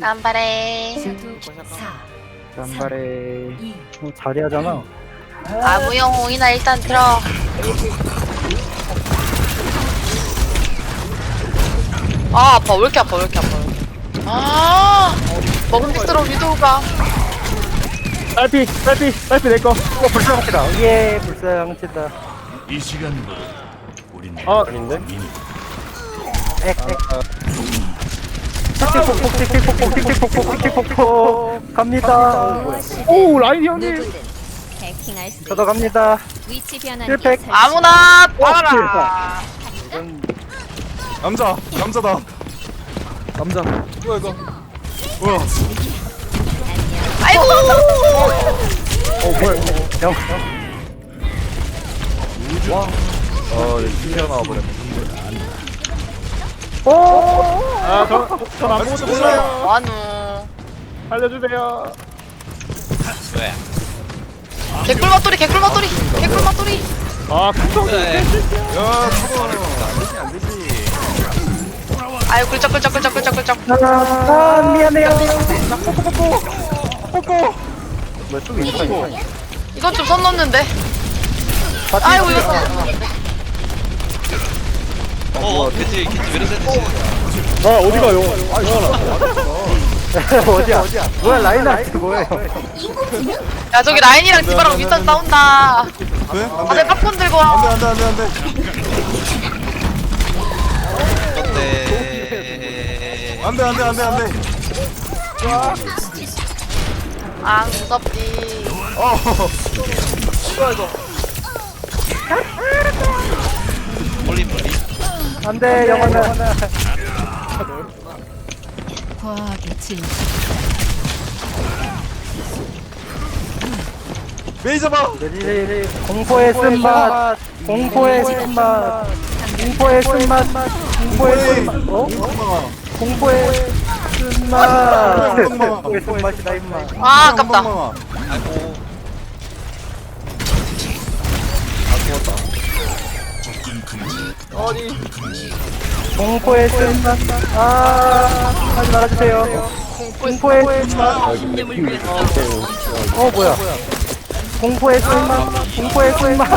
깜바레. 간발에. 어, 자리하잖아. 아무영웅이나 일단 들어. 아 아파. 왜 이렇게 아파? 왜 이렇게 아파? 왜 이렇게. 아 먹음직스러운 위도우가. 딸피 딸피 딸피 내꺼 이거 불쌍합니다. 예 불쌍합니다. 이 시간과 우린 아 아닌데? 액액 틱틱폭폭 틱틱폭폭 틱틱폭폭 틱틱폭폭 갑니다. 오 라인 형님. 누구든 해킹할 수 저도 갑니다. 위치 변환. 아무나 빨아라. 남자 남자다. 남자. 뭐야 이거? 뭐야? 아이고. 어 뭐야 이거. 형어 신기하 나와버렸네 아 저 전 아무것도 몰라요. 완우. 알려주세요. 개꿀 맛돌이 개꿀 맛돌이 개꿀 맛돌이. 아 큰통 야 저거 아유 꿀쩍 꿀쩍 꿀쩍 꿀쩍 꿀쩍. 아 미안해요. 뽀뽀뽀뽀 뽀뽀 뭐야 좀 있어 이건 좀 선 넘는데. 아이고 이거. 어, 겐지, 겐지 메르세데스. 아 어디 가요 아 이거 어디야 어디야 뭐야 라인하트 뭐예요 야 저기 라인이랑 디바랑 윈선 싸운다. 네? 다들 팝콘 들고 와. 안 돼 안 돼 안 돼 어때? 안 돼 안 돼 안 돼 안 돼 아 무섭디. 어 멀리, 멀리. 안돼 영원아 과학의 진 메이저 봐 공포의 쓴맛. 공포의 쓴맛. 공포의 쓴맛. 공포의 쓴맛. 어? 공포의 쓴맛. 공포의 쓴맛이다 임마 아 아깝다. 아이고. 공포의 쓴맛. 아 하지 말아주세요. 공포의 쓴맛. 어 뭐야 공포의 쓴맛 공포의 쓴맛.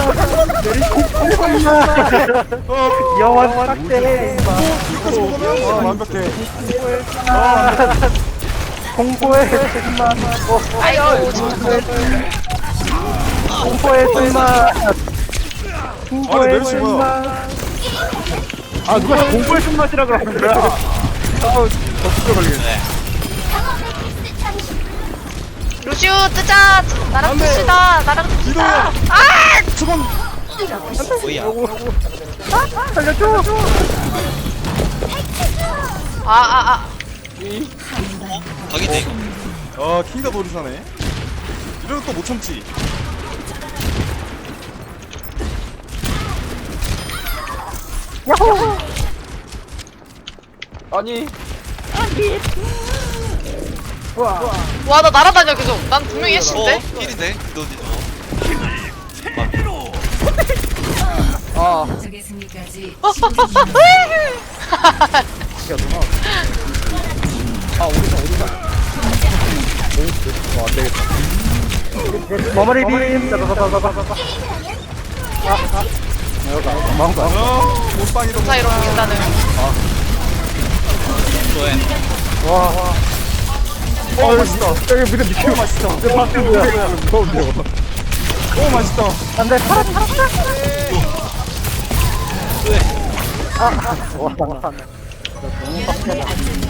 공포의 쓴맛. 영원 확대 어 완벽해 공포의 쓴맛. 아이고. 공포의 쓴맛 아니 공포의 메르시 뭐야 쓴맛 아 누가 공포의 쓴맛이라고 하는 거야 아우 더 죽여 걸리겠네 루시우 뜨자. 나랑 둡시다. 나랑 둡시다. 아 수건 뭐야? 살려줘 아, 아. 각이네, 이거. 어 킹다 도리사네 이러면 또 못 참지 아니. 와. 와 나 날아다녀 계속 난 분명히 어, 애쉬인데 어, 힐인데? 너지. 아. 적의 승리까지 10분 야 누나. 아 오리사 오리사. 오, 안 가. 아, 아. 뭔가 어 못방이도 사이로 보겠다는. 너의. 와어 맛있다 여기 밑에 미치고 맛있다 내 밖에 뭐야 오 맛있다 안돼 파라 파라 아와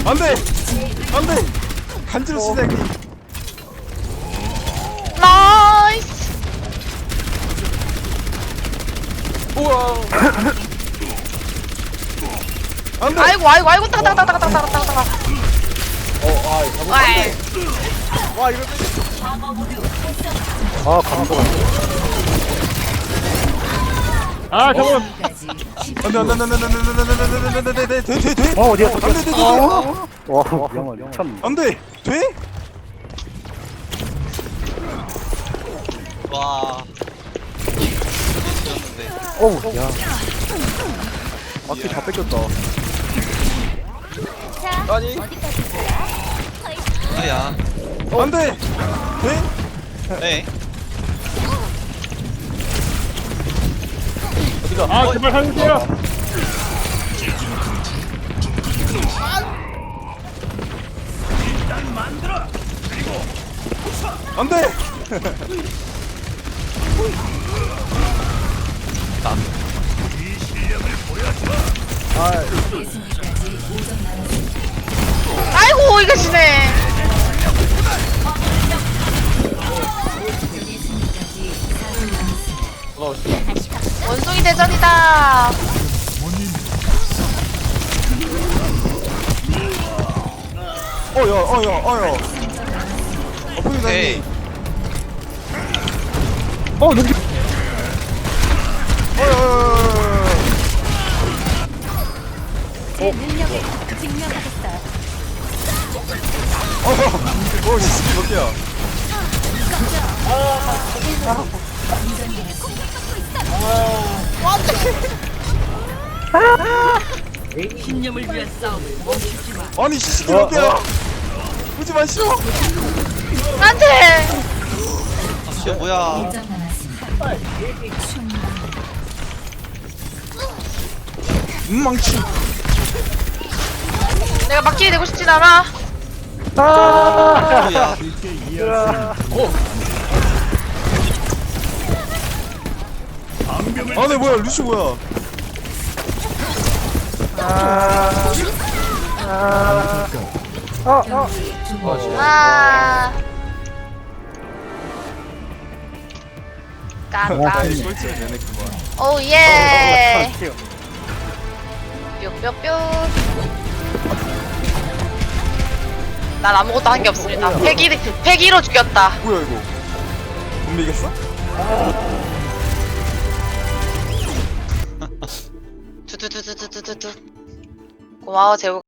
안돼 안돼 간지로 시작이 나이스! 우와 안 돼 아이고, 아이고, 아이고, 따가, 따가, 따가, 따가, 따가, 따가, 따가. 와이. 와 이거 아 감동 아 저거 안돼 안 돼 안 돼 안 돼 안 돼 안 돼 안 돼 안 돼 돼 돼돼 어 어디야 안 돼 돼돼 와 영화 미쳤네 안돼 돼? 와. 미쳤는데. 어우 야. 바퀴 다 뺏겼다. 자 어디까지 뭐야 안돼! 네? 네. 아 제발 살려주세요. 안돼 아이고 이거 지네. 원숭이 대전이다. 어여 어여 어여. 어 보이다니 오케이. 어 눈치 아니 시식이 몇 개야 오지 마시오. 안돼. 아 뭐야? 음 망치. 내가 막히게 되고 싶진 않아. 뭐야 아 네 뭐야 루시 뭐야? 아 까까 아이 꼴찌는 되네 그만. 오 예. 뿅뿅뿅. 난 아무것도 한 게 없습니다. 패기, 패기로 죽였다. 뭐야 이거? 못 미겠어? 두두두두두두두. 고마워 재우